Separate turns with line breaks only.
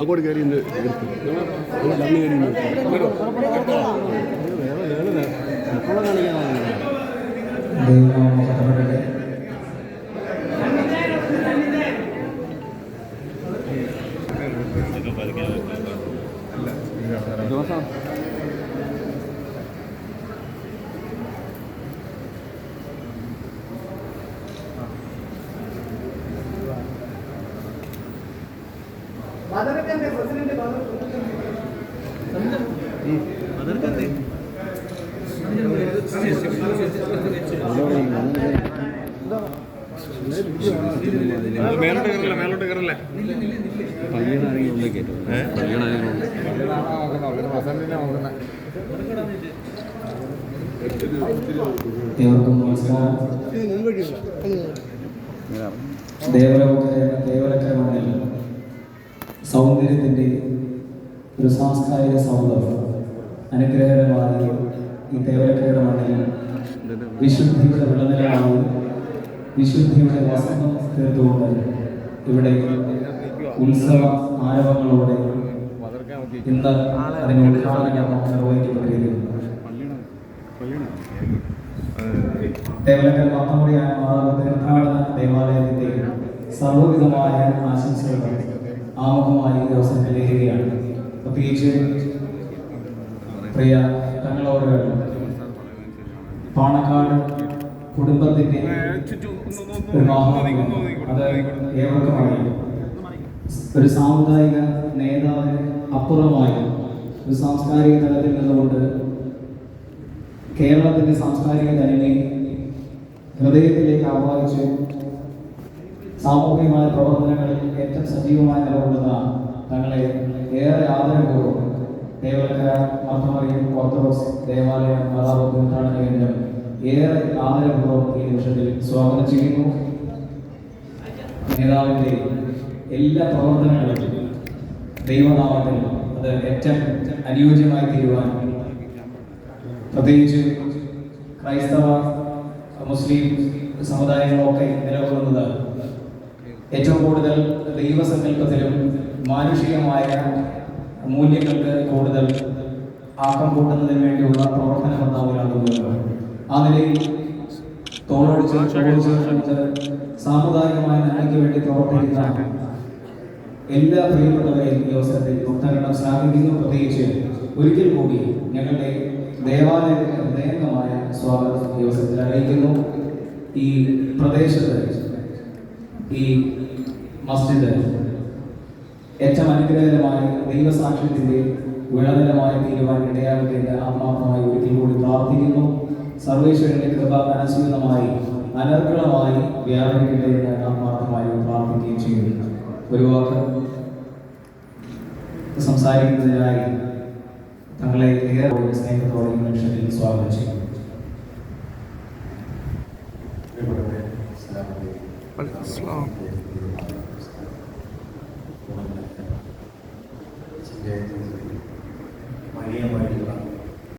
അങ്ങോട്ട് കയറി ഇന്ന് അന്ന് കയറി ഇന്ന് മേലോട്ട് കയറില്ല മേലോട്ട് കയറില്ല പള്ളിയുടെ ഉള്ളിൽ കയറ്റും
നമസ്കാരം ദേവലോക ദേവലക്കരമാണല്ലോ സൗന്ദര്യത്തിന്റെ ഒരു സാംസ്കാരിക സൗന്ദര്യം അനുഗ്രഹകരമായി ഈ തേവലക്കയുടെ മണ്ണിൽ വിശുദ്ധിയുടെ വിളനിലാണ് വിശുദ്ധിയുടെ വസന്തം തീർത്തുകൊണ്ട് ഇവിടെ ഉത്സവ ആരവങ്ങളോടെ ഇന്ന് അതിന് ഉദ്ഘാടനം നിർവഹിക്കപ്പെട്ടിരിക്കുന്നു. ദേവലക്കൽ മാത്തമുടിയായ മാതാവ് തീർത്ഥാടന ദേവാലയത്തിന്റെ സർവവിധമായ ആശംസകൾ ആമുഖമായി ഈ അവസരത്തിൽ നേരുകയാണ് പ്രത്യേകിച്ച് പ്രിയ തങ്ങളോടുകൾ പാണക്കാട് കുടുംബത്തിന്റെ ഒരു മഹാത്മ്യം അത് ഒരു സാമുദായിക നേതാവിന് അപ്പുറമായി ഒരു സാംസ്കാരിക തലത്തിൽ നിന്നുകൊണ്ട് കേരളത്തിന്റെ സാംസ്കാരിക തനിമയെ ഹൃദയത്തിലേക്ക് ആവാഹിച്ച് സാമൂഹികമായ പ്രവർത്തനങ്ങളിൽ ഏറ്റവും സജീവമായി നിലകൊള്ളുന്ന തങ്ങളെ ഏറെ ആദരപൂർവം ദേവലക്കര മർത്തമറിയും ഓർത്തഡോക്സ് ദേവാലയ തീർത്ഥാടന കേന്ദ്രം ഏറെ ആദരപൂർവം ഈ നിമിഷത്തിൽ സ്വാഗതം ചെയ്യുന്നു. നേതാവിന്റെ എല്ലാ പ്രവർത്തനങ്ങളും ദൈവനാമത്തിൽ അത് ഏറ്റവും അനുയോജ്യമായി തീരുവാൻ പ്രത്യേകിച്ച് ക്രൈസ്തവ മുസ്ലിം സമുദായങ്ങളൊക്കെ നിലകൊള്ളുന്നത് ഏറ്റവും കൂടുതൽ ദൈവസങ്കല്പത്തിലും മാനുഷികമായ മൂല്യങ്ങൾക്ക് കൂടുതൽ ആക്കം കൂട്ടുന്നതിന് വേണ്ടിയുള്ള പ്രവർത്തന കർത്താവിലാകുന്നത് ആ നിലയിൽ ചോദിച്ച് നമുക്ക് സാമുദായികമായ നന്മയ്ക്ക് വേണ്ടി പ്രവർത്തിക്കുന്ന എല്ലാ പ്രിയപ്പെട്ടവരെയും ഈ അവസരത്തിൽ ഭക്തഗണം ശ്ലാഘിക്കുന്നു പ്രത്യേകിച്ച് ഒരിക്കൽ കൂടി ഞങ്ങളുടെ ദേവാലയത്തിന്റെ ഹൃദയംഗമായ സ്വാഗതം ഈ അവസരത്തിൽ അറിയിക്കുന്നു. ഈ പ്രദേശത്ത് ഈ മസ്ജിദ് ഏറ്റവും അനുഗ്രഹകരമായ ദൈവസാക്ഷ്യത്തിന്റെ ഗുണകരമായ തീരുവാൻ ഇടയാകട്ടെ ആത്മാർത്ഥമായി ഒരിക്കൽ കൂടി പ്രാർത്ഥിക്കുന്നു. സർവേശ്വരന്റെ കൃപ അനശ്വതമായി അനർഗളമായി വ്യാപരിക്കട്ടെ എന്ന് ആത്മാർത്ഥമായി പ്രാർത്ഥിക്കുകയും ചെയ്യുന്നു. ഒരു വാക്ക് സംസാരിക്കുന്നതിനായി തങ്ങളെ ഏറെ സ്നേഹത്തോടെ ഈ സ്വാഗതം സ്വാഗതം ചെയ്യുന്നു
Islam.